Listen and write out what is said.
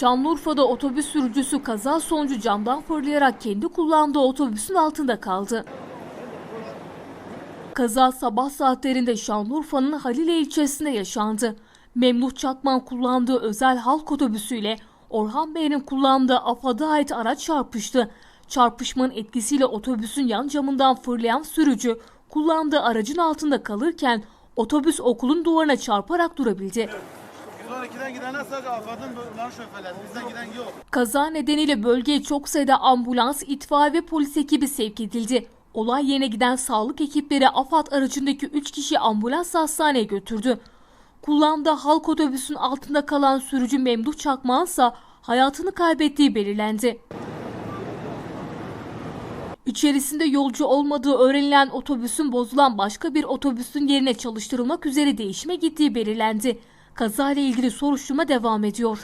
Şanlıurfa'da otobüs sürücüsü kaza sonucu camdan fırlayarak kendi kullandığı otobüsün altında kaldı. Kaza sabah saatlerinde Şanlıurfa'nın Halile ilçesinde yaşandı. Memduh Çakman kullandığı özel halk otobüsüyle Orhan Bey'in kullandığı AFAD'a ait araç çarpıştı. Çarpışmanın etkisiyle otobüsün yan camından fırlayan sürücü kullandığı aracın altında kalırken otobüs okulun duvarına çarparak durabildi. 112'den gidene sadece AFAD'ın lan şoförler. Bizden giden yok. Kaza nedeniyle bölgeye çok sayıda ambulans, itfaiye ve polis ekibi sevk edildi. Olay yerine giden sağlık ekipleri AFAD aracındaki 3 kişi ambulans hastaneye götürdü. Kullandığı halk otobüsün altında kalan sürücü Memduh Çakmağ'ın ise hayatını kaybettiği belirlendi. İçerisinde yolcu olmadığı öğrenilen otobüsün bozulan başka bir otobüsün yerine çalıştırılmak üzere değişime gittiği belirlendi. Kazayla ilgili soruşturma devam ediyor.